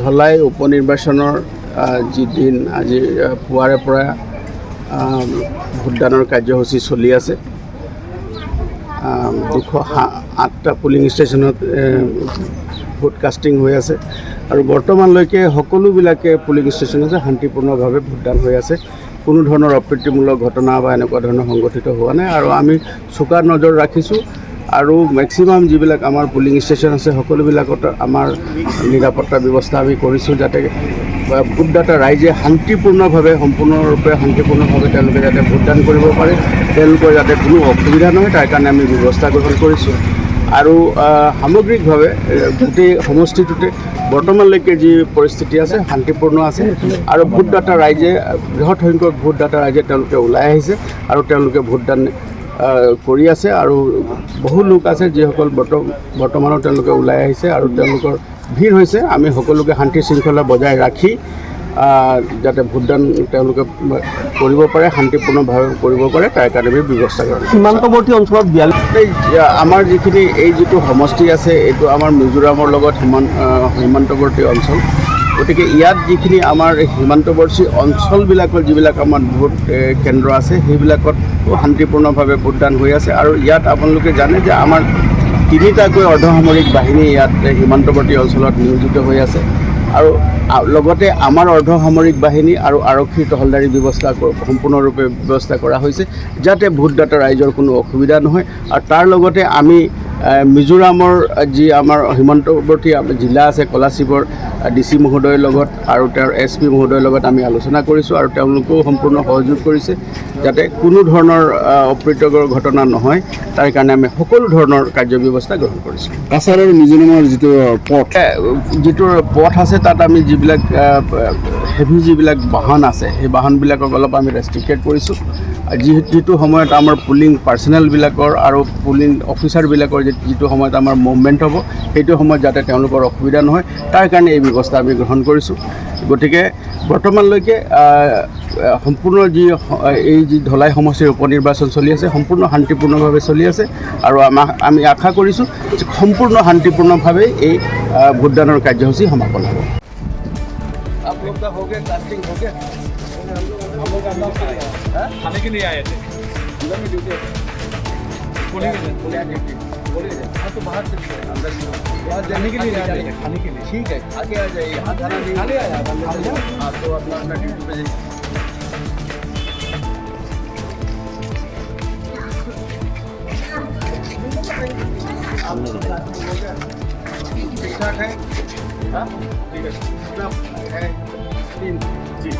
ধলাই উপ নিৰ্বাচনৰ আহ, যিদিন আজি পুৱাৰে পৰা ভোটদানৰ কাৰ্যসূচী চলি আছে দুশ আঠটা পুলিং ষ্টেচনত এ, ভোট কাষ্টিং হৈ আছে আৰু বৰ্তমানলৈকে সকলোবিলাকে পুলিং ষ্টেচনতে শান্তিপূৰ্ণভাৱে ভোটদান হৈ আছে। কোনো ধৰণৰ অপ্ৰীতিমূলক ঘটনা বা এনেকুৱা ধৰণৰ সংগঠিত হোৱা নাই। আৰু আমি চোকা নজৰ ৰাখিছোঁ। আৰু মেক্সিমাম যিবিলাক আমাৰ পুলিং ষ্টেচন আছে, সকলোবিলাকত আমাৰ নিৰাপত্তা ব্যৱস্থা আমি কৰিছোঁ যাতে ভোটদাতা ৰাইজে শান্তিপূৰ্ণভাৱে, সম্পূৰ্ণৰূপে শান্তিপূৰ্ণভাৱে তেওঁলোকে যাতে ভোটদান কৰিব পাৰে, তেওঁলোকৰ যাতে কোনো অসুবিধা নহয়, তাৰ কাৰণে আমি ব্যৱস্থা গ্ৰহণ কৰিছোঁ। আৰু সামগ্ৰিকভাৱে গোটেই সমষ্টিটোতে বৰ্তমানলৈকে যি পৰিস্থিতি আছে, শান্তিপূৰ্ণ আছে, আৰু ভোটদাতা ৰাইজে, বৃহৎ সংখ্যক ভোটদাতা ৰাইজে তেওঁলোকে ওলাই আহিছে, আৰু তেওঁলোকে ভোটদান কৰি আছে আৰু বহু লোক আছে যিসকল বৰ্ত বৰ্তমানো তেওঁলোকে ওলাই আহিছে আৰু তেওঁলোকৰ ভিৰ হৈছে। আমি সকলোকে শান্তি শৃংখলা বজাই ৰাখি যাতে ভোটদান তেওঁলোকে কৰিব পাৰে শান্তিপূৰ্ণভাৱে কৰিব পাৰে তাৰ কাৰণে ব্যৱস্থা কৰোঁ সীমান্তৱৰ্তী অঞ্চলত বিয়াল্লিছ আমাৰ যিখিনি এই যিটো সমষ্টি আছে এইটো আমাৰ মিজোৰামৰ লগত সীমান সীমান্তৱৰ্তী অঞ্চল। গতিকে ইয়াত যিখিনি আমাৰ সীমান্তৱৰ্তী অঞ্চলবিলাকৰ যিবিলাক আমাৰ ভোট কেন্দ্ৰ আছে, সেইবিলাকত শান্তিপূৰ্ণভাৱে ভোটদান হৈ আছে। আৰু ইয়াত আপোনালোকে জানে যে আমাৰ তিনিটাকৈ অৰ্ধসামৰিক বাহিনী ইয়াত সীমান্তৱৰ্তী অঞ্চলত নিয়োজিত হৈ আছে। আৰু লগতে আমাৰ অৰ্ধসামৰিক বাহিনী আৰু আৰক্ষীৰ টহলদাৰী ব্যৱস্থা সম্পূৰ্ণৰূপে ব্যৱস্থা কৰা হৈছে, যাতে ভোটদাতা ৰাইজৰ কোনো অসুবিধা নহয়। আৰু তাৰ লগতে আমি মিজোৰামৰ যি আমাৰ সীমান্তৱৰ্তী জিলা আছে কলাশিবৰ ডি চি মহোদয়ৰ লগত আৰু তেওঁৰ এছ পি মহোদয়ৰ লগত আমি আলোচনা কৰিছোঁ আৰু তেওঁলোকেও সম্পূৰ্ণ সহযোগ কৰিছে যাতে কোনো ধৰণৰ অপ্ৰীতকৰ ঘটনা নহয়। তাৰ কাৰণে আমি সকলো ধৰণৰ কাৰ্যব্যৱস্থা গ্ৰহণ কৰিছোঁ। কাছাৰ আৰু মিজোৰামৰ যিটো পথ। যিটো পথ আছে তাত আমি যিবিলাক হেভি যিবিলাক বাহন আছে সেই বাহনবিলাকক অলপ আমি ৰেষ্ট্ৰিক্টেড কৰিছোঁ। আৰু যি যিটো সময়ত আমাৰ পুলিং পাৰ্চনেলবিলাকৰ আৰু পুলিং অফিচাৰবিলাকৰ যিটো সময়ত আমাৰ মুভমেণ্ট হ'ব সেইটো সময়ত যাতে তেওঁলোকৰ অসুবিধা নহয় তাৰ কাৰণে এই ব্যৱস্থা আমি গ্ৰহণ কৰিছোঁ গতিকে বৰ্তমানলৈকে আহ, আহ, সম্পূৰ্ণ যি স- এই যি ধলাই সমষ্টিৰ উপ নিৰ্বাচন চলি আছে সম্পূৰ্ণ শান্তিপূৰ্ণভাৱে চলি আছে আৰু আমাক আমি আশা কৰিছোঁ যে সম্পূৰ্ণ শান্তিপূৰ্ণভাৱে এই আহ, ভোটদানৰ কাৰ্যসূচী সমাপন হ'ব खाने के लिए आए थे हाँ तो बाहर से अंदर से जाने के लिए खाने के लिए। ठीक है आगे आ जाइए हाँ खाना खाने आया हाँ तो अपना अपना ड्यूटी पे जाइए ठीक ठाक है ठीक है जी